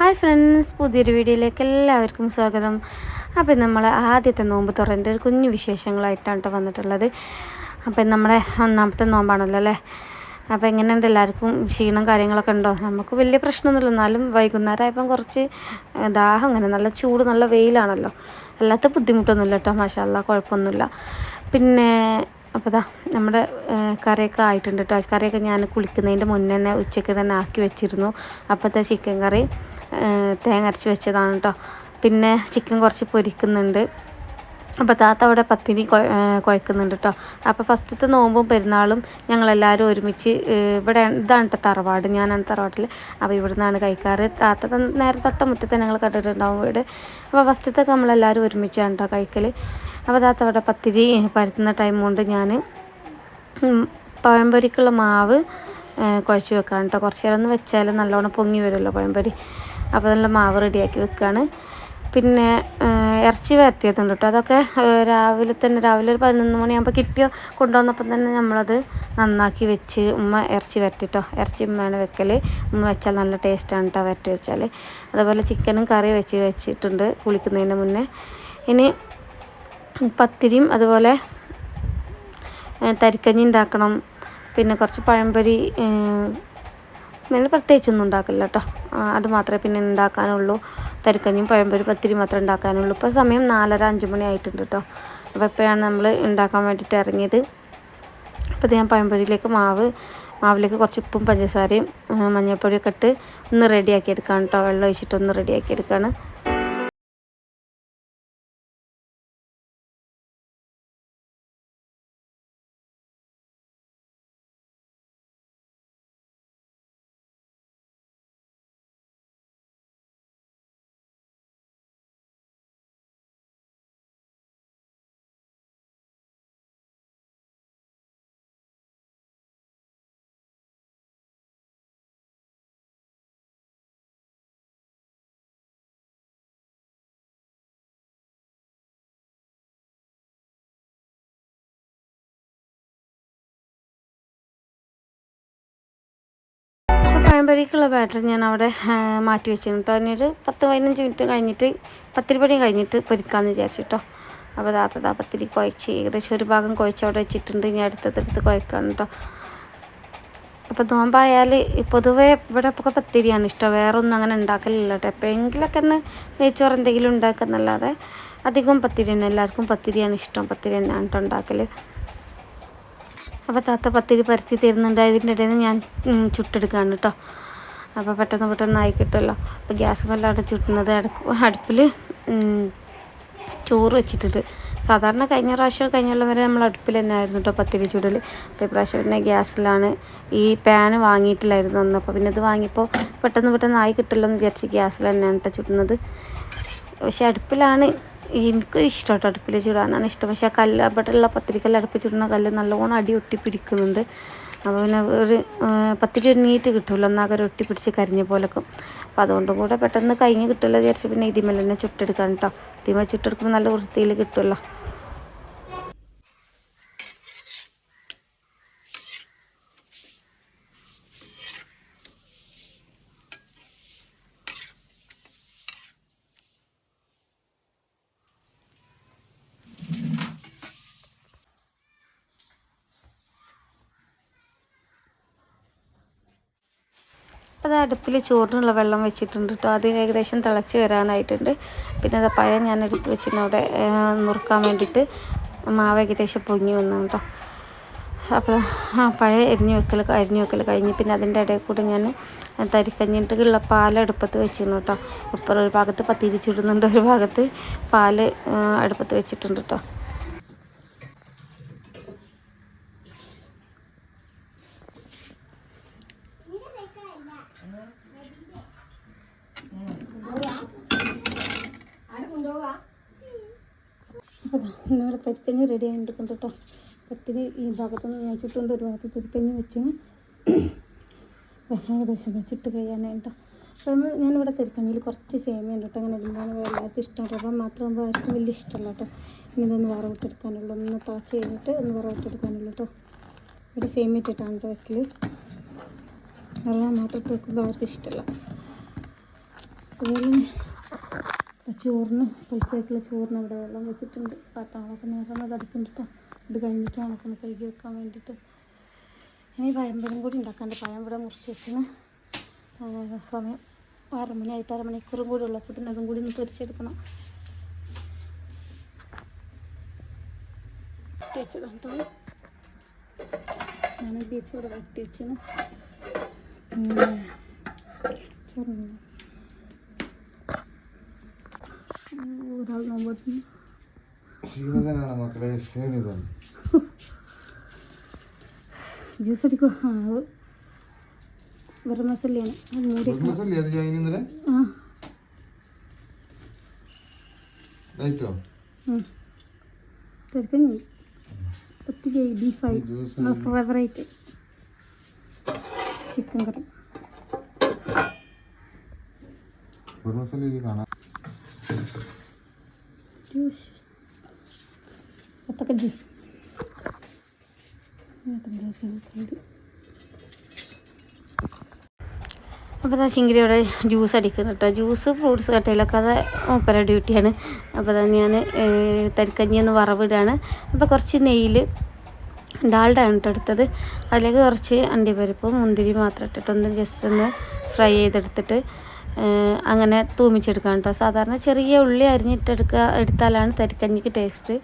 Hi friends പുതിയൊരു വീഡിയോയിലേക്ക് എല്ലാവർക്കും സ്വാഗതം. അപ്പം നമ്മൾ ആദ്യത്തെ നോമ്പ് തുറന്റെ ഒരു കുഞ്ഞു വിശേഷങ്ങളായിട്ടാണ് കേട്ടോ വന്നിട്ടുള്ളത്. അപ്പം നമ്മുടെ ഒന്നാമത്തെ നോമ്പാണല്ലോ അല്ലേ? അപ്പോൾ എങ്ങനെയുണ്ട്? എല്ലാവർക്കും ക്ഷീണം കാര്യങ്ങളൊക്കെ ഉണ്ടോ? നമുക്ക് വലിയ പ്രശ്നമൊന്നുമില്ല. എന്നാലും വൈകുന്നേരം ആയപ്പം കുറച്ച് ദാഹം അങ്ങനെ നല്ല ചൂട് നല്ല വെയിലാണല്ലോ. അല്ലാത്ത ബുദ്ധിമുട്ടൊന്നുമില്ല കേട്ടോ. മാഷാല്ല കുഴപ്പമൊന്നുമില്ല. പിന്നെ അപ്പോൾ ദാ നമ്മുടെ കറിയൊക്കെ ആയിട്ടുണ്ട് കേട്ടോ. കറിയൊക്കെ ഞാൻ കുളിക്കുന്നതിന്റെ മുന്നേ തന്നെ ഉച്ചയ്ക്ക് തന്നെ ആക്കി വെച്ചിരുന്നു. അപ്പോഴത്തെ ചിക്കൻ കറി. തേങ്ങ അരച്ച് വെച്ചതാണ് കേട്ടോ പിന്നെ ചിക്കൻ കുറച്ച് പൊരിക്കുന്നുണ്ട്. അപ്പോൾ താത്ത അവിടെ പത്തിനി കുഴക്കുന്നുണ്ട് കേട്ടോ അപ്പോൾ ഫസ്റ്റത്തെ നോമ്പും പെരുന്നാളും ഞങ്ങളെല്ലാവരും ഒരുമിച്ച് ഇവിടെ ഇതാണ് കേട്ടോ തറവാട്. ഞാനാണ് തറവാട്ടിൽ അപ്പോൾ ഇവിടെ നിന്നാണ് കഴിക്കാറ്. താത്ത നേരെ തൊട്ട മുറ്റത്തെ ഞങ്ങൾ കണ്ടിട്ടുണ്ടാവും വീട്. അപ്പോൾ ഫസ്റ്റത്തൊക്കെ നമ്മളെല്ലാവരും ഒരുമിച്ചാണ് കേട്ടോ കഴിക്കൽ അപ്പോൾ താത്ത അവിടെ പത്തിരി പരത്തുന്ന ടൈം കൊണ്ട് ഞാൻ പഴംപൊരിക്കുള്ള മാവ് കുഴച്ച് വെക്കാൻ കേട്ടോ കുറച്ച് നേരം ഒന്ന് വെച്ചാൽ നല്ലോണം പൊങ്ങി വരുമല്ലോ പഴംപൊരി. അപ്പോൾ നല്ല മാവ് റെഡിയാക്കി വെക്കുകയാണ് പിന്നെ ഇറച്ചി വരട്ടിയതുണ്ട് കേട്ടോ. അതൊക്കെ രാവിലെ തന്നെ രാവിലെ ഒരു പതിനൊന്ന് മണിയാകുമ്പോൾ കിട്ടിയ? കൊണ്ടുവന്നപ്പം തന്നെ നമ്മളത് നന്നാക്കി വെച്ച് ഉമ്മ ഇറച്ചി വരട്ടിട്ടോ. ഇറച്ചി ഉമ്മയാണ് വെക്കൽ ഉമ്മ വെച്ചാൽ നല്ല ടേസ്റ്റാണ് കേട്ടോ വരട്ടി വെച്ചാൽ അതുപോലെ ചിക്കനും കറി വെച്ച് വെച്ചിട്ടുണ്ട് കുളിക്കുന്നതിന് മുന്നേ. ഇനി പത്തിരിയും അതുപോലെ തരിക്കഞ്ഞി ഉണ്ടാക്കണം. പിന്നെ കുറച്ച് പഴംപൊരി അങ്ങനെ പ്രത്യേകിച്ചൊന്നും ഉണ്ടാക്കില്ല കേട്ടോ അത് മാത്രമേ പിന്നെ ഉണ്ടാക്കാനുള്ളൂ. തരിക്കഞ്ഞും പഴംപൊരി പത്തിരി മാത്രമേ ഉണ്ടാക്കാനുള്ളൂ. ഇപ്പോൾ സമയം നാലര അഞ്ച് മണി ആയിട്ടുണ്ട് കേട്ടോ അപ്പോൾ എപ്പോഴാണ് നമ്മൾ ഉണ്ടാക്കാൻ വേണ്ടിയിട്ട് ഇറങ്ങിയത്? അപ്പോൾ ഞാൻ പഴംപൊരിയിലേക്ക് മാവ് മാവിലേക്ക് കുറച്ച് ഉപ്പും പഞ്ചസാരയും മഞ്ഞൾപ്പൊടിയൊക്കെ ഇട്ട് ഒന്ന് റെഡിയാക്കി എടുക്കുകയാണ് കേട്ടോ വെള്ളം ഒഴിച്ചിട്ട് ഒന്ന് റെഡിയാക്കി എടുക്കുകയാണ് പഴംപൊരിക്കുള്ള ബാറ്റർ ഞാൻ അവിടെ മാറ്റി വെച്ചിരുന്നു. കേട്ടോ അതിനൊരു പത്ത് പതിനഞ്ച് മിനിറ്റ് കഴിഞ്ഞിട്ട് പത്തിരി പണി കഴിഞ്ഞിട്ട് പൊരിക്കാമെന്ന് വിചാരിച്ചിട്ടോ അപ്പോൾ താത്തതാ പത്തിരി കുഴച്ച് ഏകദേശം ഒരു ഭാഗം കുഴച്ച് അവിടെ വെച്ചിട്ടുണ്ട്. ഇനി അടുത്തടുത്ത് കുഴക്കാണ് കേട്ടോ അപ്പോൾ നോമ്പായാൽ പൊതുവേ ഇവിടെ ഒക്കെ പത്തിരിയാണ് ഇഷ്ടം. വേറൊന്നും അങ്ങനെ ഉണ്ടാക്കലില്ല കേട്ടോ എപ്പോഴെങ്കിലൊക്കെ ഒന്ന് നെയ്ച്ചോറ് എന്തെങ്കിലും ഉണ്ടാക്കുന്നല്ലാതെ അധികം പത്തിരി തന്നെ. എല്ലാവർക്കും പത്തിരിയാണ് ഇഷ്ടം. പത്തിരി തന്നെയാണ് കേട്ടോ ഉണ്ടാക്കൽ അപ്പോൾ താത്ത പത്തിരി പരത്തി തരുന്നുണ്ട്. അതിന്റെ ഇടയിൽ നിന്ന് ഞാൻ ചുട്ടെടുക്കുകയാണ് കേട്ടോ. അപ്പോൾ പെട്ടെന്ന് പെട്ടെന്ന് ആയി കിട്ടുമല്ലോ. അപ്പോൾ ഗ്യാസ് മെല്ലാണ് ചുട്ടുന്നത് അടുക്ക അടുപ്പിൽ ചോറ് വെച്ചിട്ടുണ്ട്. സാധാരണ കഴിഞ്ഞ പ്രാവശ്യം കഴിഞ്ഞുള്ള വരെ നമ്മൾ അടുപ്പിൽ തന്നെ ആയിരുന്നു കേട്ടോ പത്തിരി ചുടൽ. അപ്പോൾ ഇപ്രാവശ്യം പിന്നെ ഗ്യാസിലാണ് ഈ പാൻ വാങ്ങിയിട്ടില്ലായിരുന്നു അന്ന്. അപ്പോൾ പിന്നെ ഇത് വാങ്ങിയപ്പോൾ പെട്ടെന്ന് പെട്ടെന്ന് ആയി കിട്ടില്ലെന്ന് വിചാരിച്ച് ഗ്യാസിൽ തന്നെയാണ് കേട്ടോ ചുടുന്നത്. പക്ഷേ അടുപ്പിലാണ് എനിക്ക് ഇഷ്ടമായിട്ട് അടുപ്പിൽ ചുടാനാണ് ഇഷ്ടം. പക്ഷേ ആ കല്ല് അവിടെയുള്ള പത്തിരിക്കല്ല് അടുപ്പിൽ കല്ല് നല്ലോണം അടി ഒട്ടി പിടിക്കുന്നുണ്ട്. അപ്പോൾ പിന്നെ ഒരു പത്തിരി നീറ്റ് കിട്ടുമല്ലോ? ഒന്നാകെ ഒട്ടി പിടിച്ച് കരിഞ്ഞ പോലൊക്കെ. അപ്പോൾ അതുകൊണ്ടും കൂടെ പെട്ടെന്ന് കഴിഞ്ഞ് കിട്ടുമല്ലോ വിചാരിച്ച് പിന്നെ ഇതിമേൽ തന്നെ ചുട്ടെടുക്കാം കേട്ടോ. ഇതിമേൽ ചുട്ടെടുക്കുമ്പോൾ നല്ല വൃത്തിയിൽ കിട്ടുമല്ലോ. അത് അടുപ്പിൽ ചോറിനുള്ള വെള്ളം വെച്ചിട്ടുണ്ട് കേട്ടോ അത് ഏകദേശം തിളച്ച് വരാനായിട്ടുണ്ട്. പിന്നെ അത് പഴം ഞാൻ എടുത്ത് വെച്ചിരുന്നു അവിടെ നുറുക്കാൻ വേണ്ടിയിട്ട് മാവ് ഏകദേശം പൊങ്ങി വന്നു കേട്ടോ അപ്പോൾ ആ പഴം എരിഞ്ഞു വെക്കൽ അരിഞ്ഞു വെക്കൽ കഴിഞ്ഞ് പിന്നെ അതിന്റെ ഇടയിൽ കൂടെ ഞാൻ തരിക്കഞ്ഞിട്ടുള്ള പാൽ അടുപ്പത്ത് വെച്ചിരുന്നു കേട്ടോ ഇപ്പോൾ ഒരു ഭാഗത്ത് പത്തിരിച്ചിടുന്നുണ്ട് ഒരു ഭാഗത്ത് പാൽ അടുപ്പത്ത് വെച്ചിട്ടുണ്ട് കേട്ടോ ഇന്നിവിടെ തരിക്കഞ്ഞി റെഡി ആയിട്ടുണ്ട് കേട്ടോ പത്തിരി ഈ ഭാഗത്തുനിന്ന് ഞാൻ ചുട്ടുണ്ട് ഒരു ഭാഗത്ത് തരിക്കഞ്ഞി വെച്ച് ഏകദേശം ചുട്ട് കഴിയാനായിട്ടോ. അപ്പോൾ നമ്മൾ ഞാനിവിടെ തരിക്കഞ്ഞിയിൽ കുറച്ച് സേമിയുണ്ട് കേട്ടോ. അങ്ങനെ ഇടുമ്പോൾ എല്ലാവർക്കും ഇഷ്ടം അപ്പം മാത്രമാകുമ്പോൾ ആർക്കും വലിയ ഇഷ്ടമല്ല കേട്ടോ. ഇനി ഇതൊന്ന് വറവിട്ടെടുക്കാനുള്ളൂ ഒന്ന് തിളച്ച് ചെയ്തിട്ട് ഒന്ന് വറവിട്ടെടുക്കാനുള്ളൂ കേട്ടോ. ഇവിടെ സേമിയ ഇട്ടിട്ടാണ് കേട്ടോ വെക്കൽ വെള്ളം മാത്രം ഇട്ട് വെക്കുമ്പോൾ ആർക്കും ഇഷ്ടമല്ല. അതുപോലെ ചോറിന് പൊളിച്ചായിട്ടുള്ള ചോറിന് അവിടെ വെള്ളം വെച്ചിട്ടുണ്ട്. പാത്രങ്ങളൊക്കെ നേരം തടുക്കുന്നുണ്ട് ഇത് കഴിഞ്ഞിട്ട് ഒന്ന് കഴുകി വെക്കാൻ വേണ്ടിയിട്ട് ഇനി പഴംപൊരം കൂടി ഉണ്ടാക്കാണ്ട്. പഴംപൊരം മുറിച്ച് വെച്ചാണ് സമയം അരമണിയായിട്ട് അരമണിക്കൂറും അര മണിക്കൂറും കൂടി ഉള്ളപ്പോൾ തന്നെ അതും കൂടി ഒന്ന് പൊരിച്ചെടുക്കണം. വെച്ചതാണ് ഞാൻ ബീഫ് ഇവിടെ വരട്ടി വെച്ചാണ് ചോറുണ്ട് ഒരാൾ നോമ്പത്തിന്. ക്ഷീണിതനാണ് മക്കളെ ക്ഷീണിതൻ ജ്യൂസ് അടിക്കുക ആ അത് മൂടി ആ. ലൈറ്റോ തിരക്കഞ്ഞി പത്ത് ബീഫായി. Favourite chicken curry. കാണാം. ജ്യൂസ്. ഒത്തക്ക ജ്യൂസ് അപ്പോൾ അതാ ഇവിടെ ജ്യൂസ് അടിക്കുന്നു കേട്ടോ. ജ്യൂസ് ഫ്രൂട്ട്സ് കട്ടയിലൊക്കെ അത് മൂപ്പര ഡ്യൂട്ടിയാണ്. അപ്പോൾ അതാ ഞാൻ തരിക്കഞ്ഞി ഒന്ന് വറവിടാണ് അപ്പോൾ കുറച്ച് നെയ്യിൽ ഡാൾഡാണ് കേട്ടോ എടുത്തത്. അതിലേക്ക് കുറച്ച് അണ്ടിപ്പരിപ്പും മുന്തിരി മാത്രം ഇട്ടിട്ടൊന്ന് ജസ്റ്റ് ഒന്ന് ഫ്രൈ ചെയ്തെടുത്തിട്ട് അങ്ങനെ തൂമിച്ചെടുക്കാം കേട്ടോ. സാധാരണ ചെറിയ ഉള്ളി അരിഞ്ഞിട്ടെടുക്കുക എടുത്താലാണ് തരിക്കഞ്ഞിക്ക് ടേസ്റ്റ്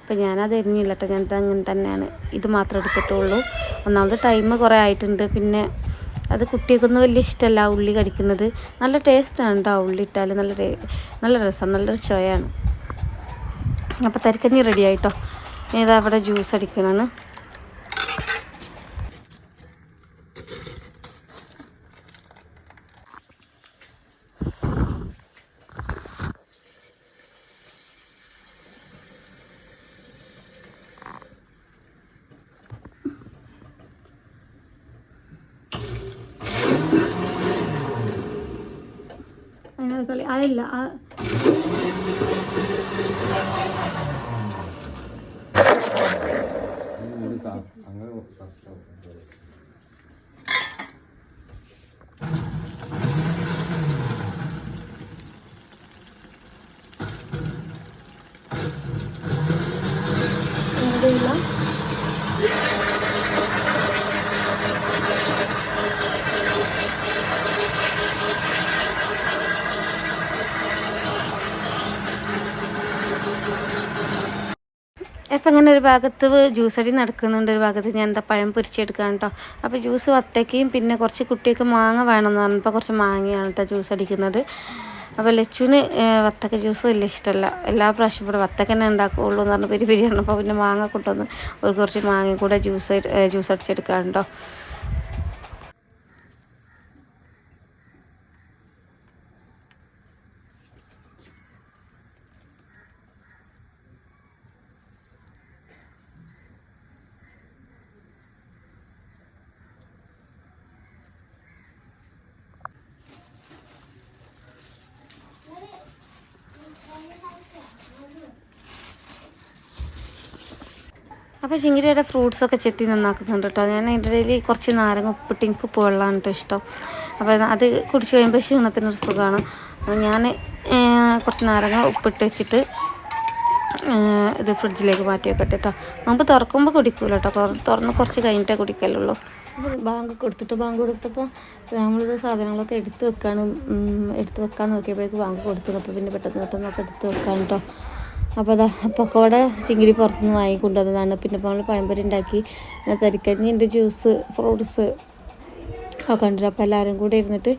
അപ്പം ഞാനത് എരിഞ്ഞില്ല കേട്ടോ. ഞാനത് അങ്ങനെ തന്നെയാണ്. ഇത് മാത്രം എടുത്തിട്ടുള്ളൂ. ഒന്നാമത് ടൈം കുറേ ആയിട്ടുണ്ട്. പിന്നെ അത് കുട്ടികൾക്കൊന്നും വലിയ ഇഷ്ടമല്ല ഉള്ളി കടിക്കുന്നത്. നല്ല ടേസ്റ്റാണ് കേട്ടോ ഉള്ളി ഇട്ടാൽ നല്ല നല്ല രസം നല്ലൊരു ചോയാണ് അപ്പോൾ തരിക്കഞ്ഞി റെഡി ആയിട്ടോ. ഏതാ അവിടെ ജ്യൂസ് അടിക്കണതാണ് കളി. അതല്ല ആ അപ്പം ഇങ്ങനെ ഒരു ഭാഗത്ത് അടി നടക്കുന്നുണ്ട്. ഒരു ഭാഗത്ത് ഞാൻ എന്താ പഴം പൊരിച്ചെടുക്കാൻ കേട്ടോ അപ്പോൾ ജ്യൂസ് വത്തക്കയും പിന്നെ കുറച്ച് കുട്ടിയൊക്കെ മാങ്ങ വേണമെന്ന് പറഞ്ഞപ്പോൾ കുറച്ച് മാങ്ങയാണ് കേട്ടോ ജ്യൂസ് അടിക്കുന്നത്. അപ്പോൾ ലച്ചുവിന് വത്തക്ക ജ്യൂസ് വലിയ ഇഷ്ടമല്ല എല്ലാ പ്രാവശ്യം ഇവിടെ വത്തക്ക ഉണ്ടാക്കുകയുള്ളൂ എന്ന് പറഞ്ഞ് പെരി പെരി പറഞ്ഞപ്പോൾ പിന്നെ മാങ്ങ കൊണ്ടുവന്ന് ഒരു കുറച്ച് മാങ്ങ കൂടെ ജ്യൂസ് ജ്യൂസ് അടിച്ചെടുക്കാൻ അപ്പോൾ ചിങ്കിരിയുടെ ഫ്രൂട്ട്സൊക്കെ ചെത്തി നന്നാക്കുന്നുണ്ട് കേട്ടോ ഞാൻ അതിന്റെ ഇടയിൽ കുറച്ച് നാരങ്ങ ഉപ്പിട്ട് എനിക്ക് ഉപ്പ് വെള്ളമാണ് കേട്ടോ ഇഷ്ടം. അപ്പോൾ അത് കുടിച്ച് കഴിയുമ്പോൾ ക്ഷീണത്തിനൊരു സുഖമാണ് അപ്പോൾ ഞാൻ കുറച്ച് നാരങ്ങ ഉപ്പിട്ട് വെച്ചിട്ട് ഇത് ഫ്രിഡ്ജിലേക്ക് മാറ്റി വെക്കട്ടെ കേട്ടോ നമുക്ക് തുറക്കുമ്പോൾ കുടിക്കൂല കേട്ടോ തുറന്ന് കുറച്ച് കഴിഞ്ഞിട്ടേ കുടിക്കലുള്ളൂ. ബാങ്ക് കൊടുത്തിട്ട് ബാങ്ക് കൊടുത്തപ്പോൾ നമ്മളിത് സാധനങ്ങളൊക്കെ എടുത്ത് വെക്കാണ് എടുത്ത് വെക്കാൻ നോക്കിയപ്പോഴേക്ക് ബാങ്ക് കൊടുത്തു. അപ്പോൾ പിന്നെ പെട്ടെന്ന് പെട്ടെന്നൊക്കെ എടുത്ത് വെക്കാൻ കേട്ടോ അപ്പോൾ അതാ പക്കോട ചിങ്കിടി പുറത്തുനിന്ന് വാങ്ങിക്കൊണ്ടുവന്നതാണ്. പിന്നെ ഇപ്പോൾ നമ്മൾ പഴംപൊരി ഉണ്ടാക്കി തരിക്കഞ്ഞിന്റെ ജ്യൂസ് ഫ്രൂട്ട്സ് ഒക്കെ ഉണ്ട് അപ്പോൾ എല്ലാവരും കൂടെ ഇരുന്നിട്ട്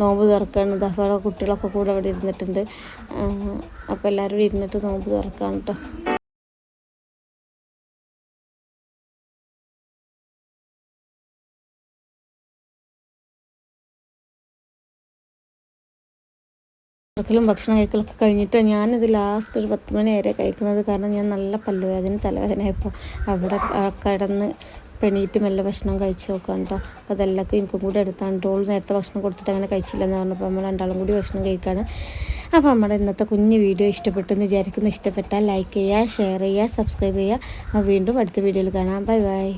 നോമ്പ് തുറക്കാണ്. അപ്പോൾ കുട്ടികളൊക്കെ കൂടെ അവിടെ ഇരുന്നിട്ടുണ്ട്. അപ്പോൾ എല്ലാവരും ഇരുന്നിട്ട് നോമ്പ് തുറക്കാണ് കേട്ടോ തുറക്കലും ഭക്ഷണം കഴിക്കലൊക്കെ കഴിഞ്ഞിട്ട് ഞാനിത് ലാസ്റ്റ് ഒരു പത്ത് മണി വരെ കഴിക്കുന്നത് കാരണം ഞാൻ നല്ല പല്ലുവേദന തലവേദനയായപ്പോൾ അവിടെ കിടന്ന് പെണീറ്റ് മെല്ലെ ഭക്ഷണം കഴിച്ച് നോക്കാം കേട്ടോ അപ്പോൾ അതെല്ലാവർക്കും എനിക്കും കൂടെ എടുത്താണ്. ടോൾ നേരത്തെ ഭക്ഷണം കൊടുത്തിട്ട് അങ്ങനെ കഴിച്ചില്ലെന്ന് പറഞ്ഞപ്പോൾ നമ്മൾ രണ്ടാളും കൂടി ഭക്ഷണം കഴിക്കുകയാണ് അപ്പോൾ നമ്മുടെ ഇന്നത്തെ കുഞ്ഞു വീഡിയോ ഇഷ്ടപ്പെട്ടെന്ന് വിചാരിക്കുന്നു. ഇഷ്ടപ്പെട്ടാൽ ലൈക്ക് ചെയ്യുക ഷെയർ ചെയ്യുക സബ്സ്ക്രൈബ് ചെയ്യുക. വീണ്ടും അടുത്ത വീഡിയോയിൽ കാണാം. Bye bye